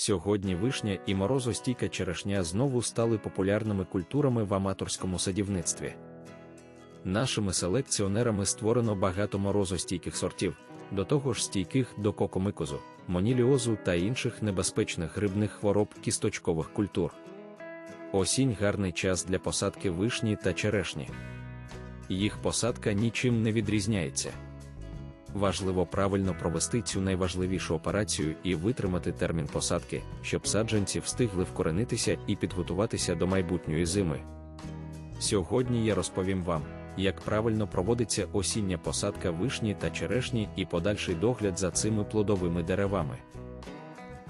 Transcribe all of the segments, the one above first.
Сьогодні вишня і морозостійка черешня знову стали популярними культурами в аматорському садівництві. Нашими селекціонерами створено багато морозостійких сортів, до того ж стійких до кокомикозу, моніліозу та інших небезпечних грибних хвороб кісточкових культур. Осінь гарний час для посадки вишні та черешні. Їх посадка нічим не відрізняється. Важливо правильно провести цю найважливішу операцію і витримати термін посадки, щоб саджанці встигли вкоренитися і підготуватися до майбутньої зими. Сьогодні я розповім вам, як правильно проводиться осіння посадка вишні та черешні і подальший догляд за цими плодовими деревами.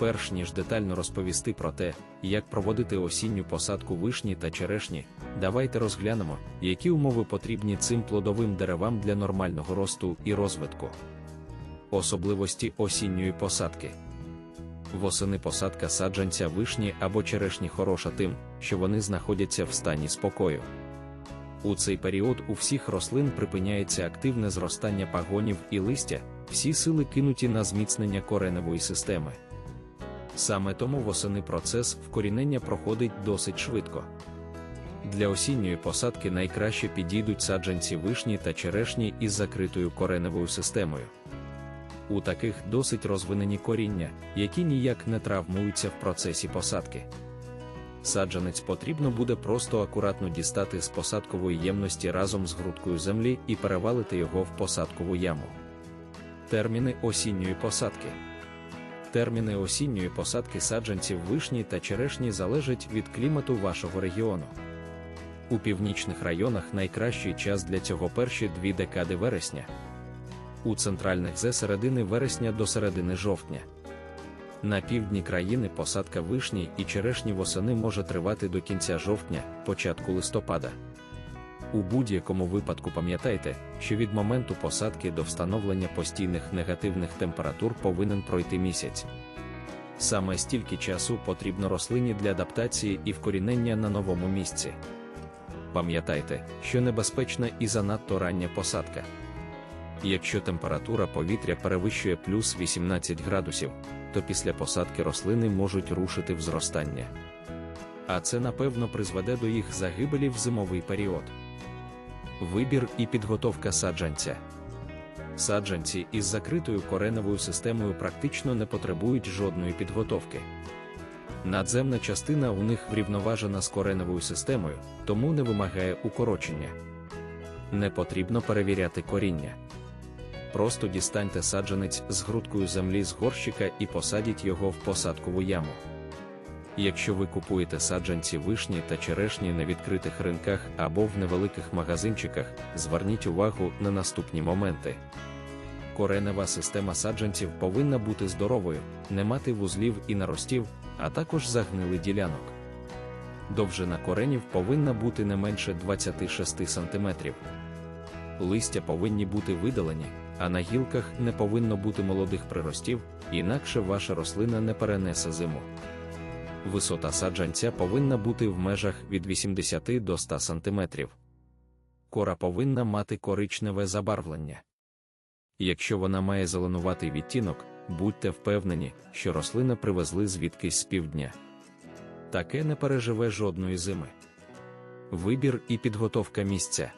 Перш ніж детально розповісти про те, як проводити осінню посадку вишні та черешні, давайте розглянемо, які умови потрібні цим плодовим деревам для нормального росту і розвитку. Особливості осінньої посадки. Восени посадка саджанця вишні або черешні хороша тим, що вони знаходяться в стані спокою. У цей період у всіх рослин припиняється активне зростання пагонів і листя, всі сили кинуті на зміцнення кореневої системи. Саме тому восени процес вкорінення проходить досить швидко. Для осінньої посадки найкраще підійдуть саджанці вишні та черешні із закритою кореневою системою. У таких досить розвинені коріння, які ніяк не травмуються в процесі посадки. Саджанець потрібно буде просто акуратно дістати з посадкової ємності разом з грудкою землі і перевалити його в посадкову яму. Терміни осінньої посадки. Терміни осінньої посадки саджанців вишні та черешні залежать від клімату вашого регіону. У північних районах найкращий час для цього перші дві декади вересня. У центральних з середини вересня до середини жовтня. На півдні країни посадка вишні і черешні восени може тривати до кінця жовтня, початку листопада. У будь-якому випадку пам'ятайте, що від моменту посадки до встановлення постійних негативних температур повинен пройти місяць. Саме стільки часу потрібно рослині для адаптації і вкорінення на новому місці. Пам'ятайте, що небезпечна і занадто рання посадка. Якщо температура повітря перевищує плюс 18 градусів, то після посадки рослини можуть рушити в зростання. А це напевно призведе до їх загибелі в зимовий період. Вибір і підготовка саджанця. Саджанці із закритою кореневою системою практично не потребують жодної підготовки. Надземна частина у них врівноважена з кореневою системою, тому не вимагає укорочення. Не потрібно перевіряти коріння. Просто дістаньте саджанець з грудкою землі з горщика і посадіть його в посадкову яму. Якщо ви купуєте саджанці вишні та черешні на відкритих ринках або в невеликих магазинчиках, зверніть увагу на наступні моменти. Коренева система саджанців повинна бути здоровою, не мати вузлів і наростів, а також загнили ділянок. Довжина коренів повинна бути не менше 26 см. Листя повинні бути видалені, а на гілках не повинно бути молодих приростів, інакше ваша рослина не перенесе зиму. Висота саджанця повинна бути в межах від 80 до 100 см. Кора повинна мати коричневе забарвлення. Якщо вона має зеленуватий відтінок, будьте впевнені, що рослина привезли звідкись з півдня. Таке не переживе жодної зими. Вибір і підготовка місця.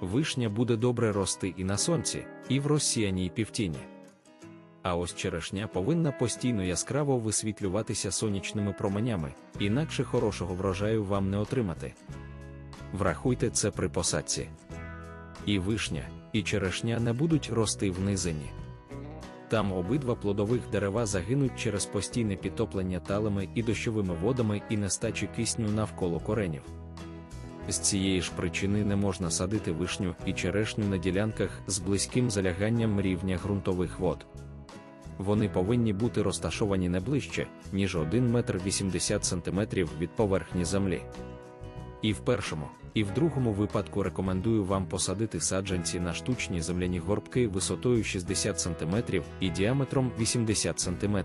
Вишня буде добре рости і на сонці, і в розсіяній півтіні. А ось черешня повинна постійно яскраво висвітлюватися сонячними променями, інакше хорошого врожаю вам не отримати. Врахуйте це при посадці. І вишня, і черешня не будуть рости в низині. Там обидва плодових дерева загинуть через постійне підтоплення талими і дощовими водами і нестачі кисню навколо коренів. З цієї ж причини не можна садити вишню і черешню на ділянках з близьким заляганням рівня ґрунтових вод. Вони повинні бути розташовані не ближче, ніж 1 метр 80 см від поверхні землі. І в першому, і в другому випадку рекомендую вам посадити саджанці на штучні земляні горбки висотою 60 см і діаметром 80 см.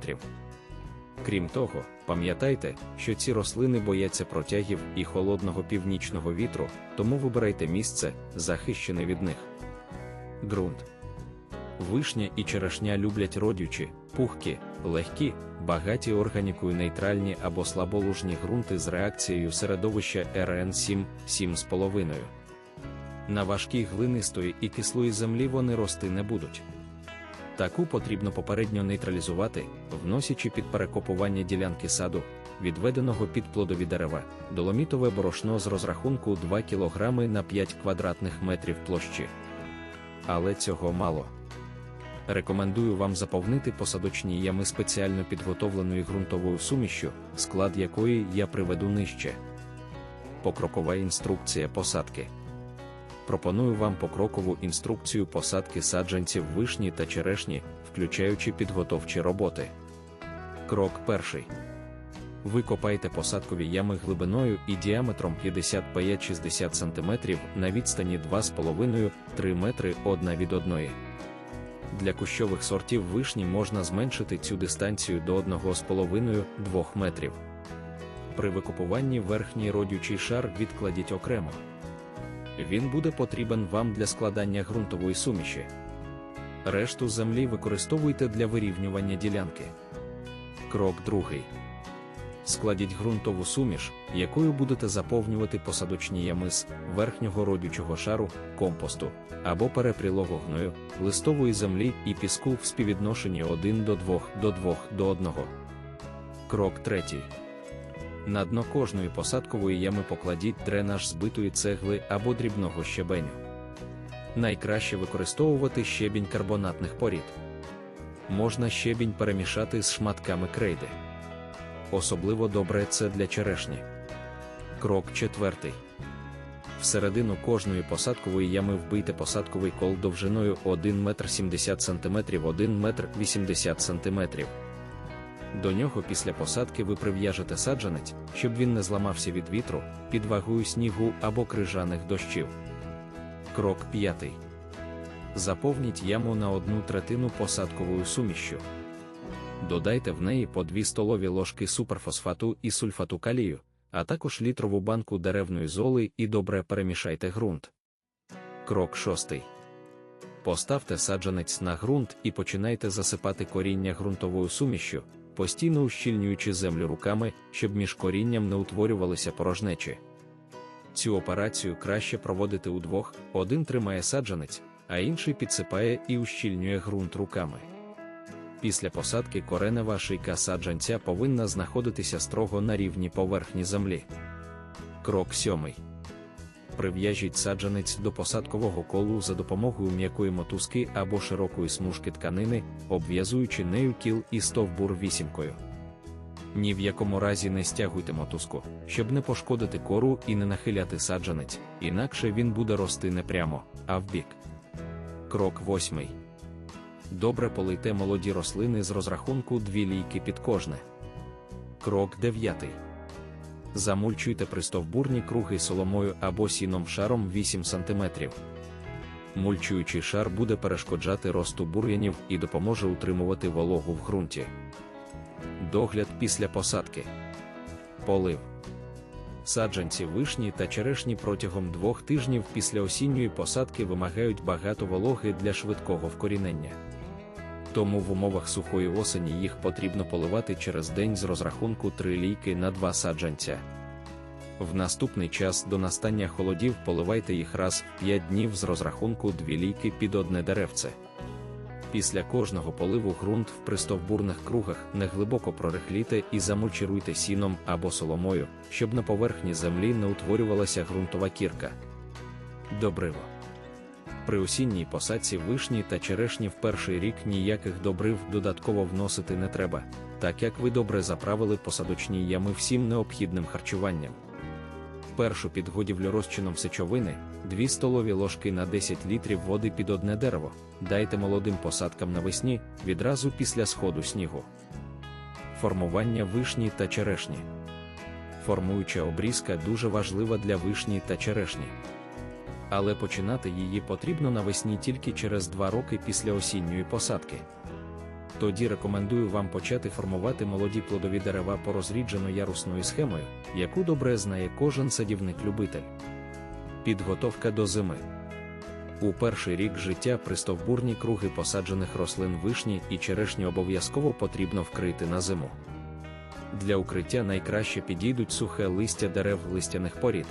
Крім того, пам'ятайте, що ці рослини бояться протягів і холодного північного вітру, тому вибирайте місце, захищене від них. Ґрунт. Вишня і черешня люблять родючі, пухкі, легкі, багаті органікою нейтральні або слаболужні ґрунти з реакцією середовища РН 7 7,5. На важкій глинистої і кислої землі вони рости не будуть. Таку потрібно попередньо нейтралізувати, вносячи під перекопування ділянки саду, відведеного під плодові дерева, доломітове борошно з розрахунку 2 кг на 5 квадратних метрів площі. Але цього мало. Рекомендую вам заповнити посадочні ями спеціально підготовленою ґрунтовою сумішю, склад якої я приведу нижче. Покрокова інструкція посадки. Пропоную вам покрокову інструкцію посадки саджанців вишні та черешні, включаючи підготовчі роботи. Крок перший. Викопайте посадкові ями глибиною і діаметром 55-60 см на відстані 2,5-3 метри одна від одної. Для кущових сортів вишні можна зменшити цю дистанцію до 1,5-2 метрів. При викупуванні верхній родючий шар відкладіть окремо. Він буде потрібен вам для складання ґрунтової суміші. Решту землі використовуйте для вирівнювання ділянки. Крок другий. Складіть ґрунтову суміш, якою будете заповнювати посадочні ями з верхнього родючого шару, компосту або перепрілого гною, листової землі і піску в співвідношенні 1 до 2 до 2 до 1. Крок третій. На дно кожної посадкової ями покладіть дренаж збитої цегли або дрібного щебеню. Найкраще використовувати щебінь карбонатних порід. Можна щебінь перемішати з шматками крейди. Особливо добре це для черешні. Крок четвертий. Всередину кожної посадкової ями вбийте посадковий кол довжиною 1 метр 70 см 1 метр 80 см. До нього після посадки ви прив'яжете саджанець, щоб він не зламався від вітру, під вагою снігу або крижаних дощів. Крок п'ятий. Заповніть яму на одну третину посадковою сумішшю. Додайте в неї по 2 столові ложки суперфосфату і сульфату калію, а також літрову банку деревної золи і добре перемішайте ґрунт. Крок шостий. Поставте саджанець на ґрунт і починайте засипати коріння ґрунтовою сумішшю, постійно ущільнюючи землю руками, щоб між корінням не утворювалися порожнечі. Цю операцію краще проводити удвох: один тримає саджанець, а інший підсипає і ущільнює ґрунт руками. Після посадки коренева шийка саджанця повинна знаходитися строго на рівні поверхні землі. Крок сьомий. Прив'яжіть саджанець до посадкового колу за допомогою м'якої мотузки або широкої смужки тканини, обв'язуючи нею кіл і стовбур вісімкою. Ні в якому разі не стягуйте мотузку, щоб не пошкодити кору і не нахиляти саджанець, інакше він буде рости не прямо, а вбік. Крок восьмий. Добре полийте молоді рослини з розрахунку дві лійки під кожне. Крок дев'ятий. Замульчуйте пристовбурні круги соломою або сіном шаром 8 см. Мульчуючий шар буде перешкоджати росту бур'янів і допоможе утримувати вологу в ґрунті. Догляд після посадки. Полив. Саджанці вишні та черешні протягом двох тижнів після осінньої посадки вимагають багато вологи для швидкого вкорінення. Тому в умовах сухої осені їх потрібно поливати через день з розрахунку 3 лійки на 2 саджанця. В наступний час до настання холодів поливайте їх раз в 5 днів з розрахунку 2 лійки під одне деревце. Після кожного поливу ґрунт в пристовбурних кругах неглибоко прорихліте і замульчируйте сіном або соломою, щоб на поверхні землі не утворювалася ґрунтова кірка. Добриво. При осінній посадці вишні та черешні в перший рік ніяких добрив додатково вносити не треба, так як ви добре заправили посадочні ями всім необхідним харчуванням. Першу підгодівлю розчином сечовини, 2 столові ложки на 10 літрів води під одне дерево, дайте молодим посадкам навесні відразу після сходу снігу. Формування вишні та черешні. Формуюча обрізка дуже важлива для вишні та черешні але починати її потрібно навесні тільки через два роки після осінньої посадки. Тоді рекомендую вам почати формувати молоді плодові дерева по розріджено ярусною схемою, яку добре знає кожен садівник-любитель. Підготовка до зими. У перший рік життя пристовбурні круги посаджених рослин вишні і черешні обов'язково потрібно вкрити на зиму. Для укриття найкраще підійдуть сухе листя дерев листяних порід.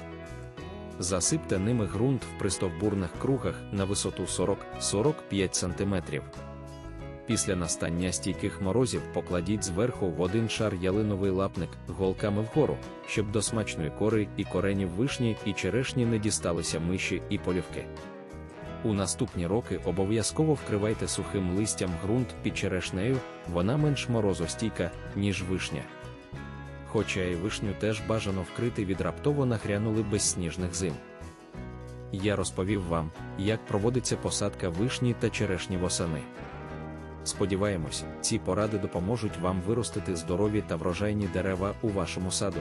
Засипте ними ґрунт в пристовбурних кругах на висоту 40-45 см. Після настання стійких морозів покладіть зверху в один шар ялиновий лапник голками вгору, щоб до смачної кори і коренів вишні і черешні не дісталися миші і полівки. У наступні роки обов'язково вкривайте сухим листям ґрунт під черешнею, вона менш морозостійка, ніж вишня. Хоча і вишню теж бажано вкрити від раптово нагрянули безсніжних зим. Я розповів вам, як проводиться посадка вишні та черешні восени. Сподіваємось, ці поради допоможуть вам виростити здорові та врожайні дерева у вашому саду.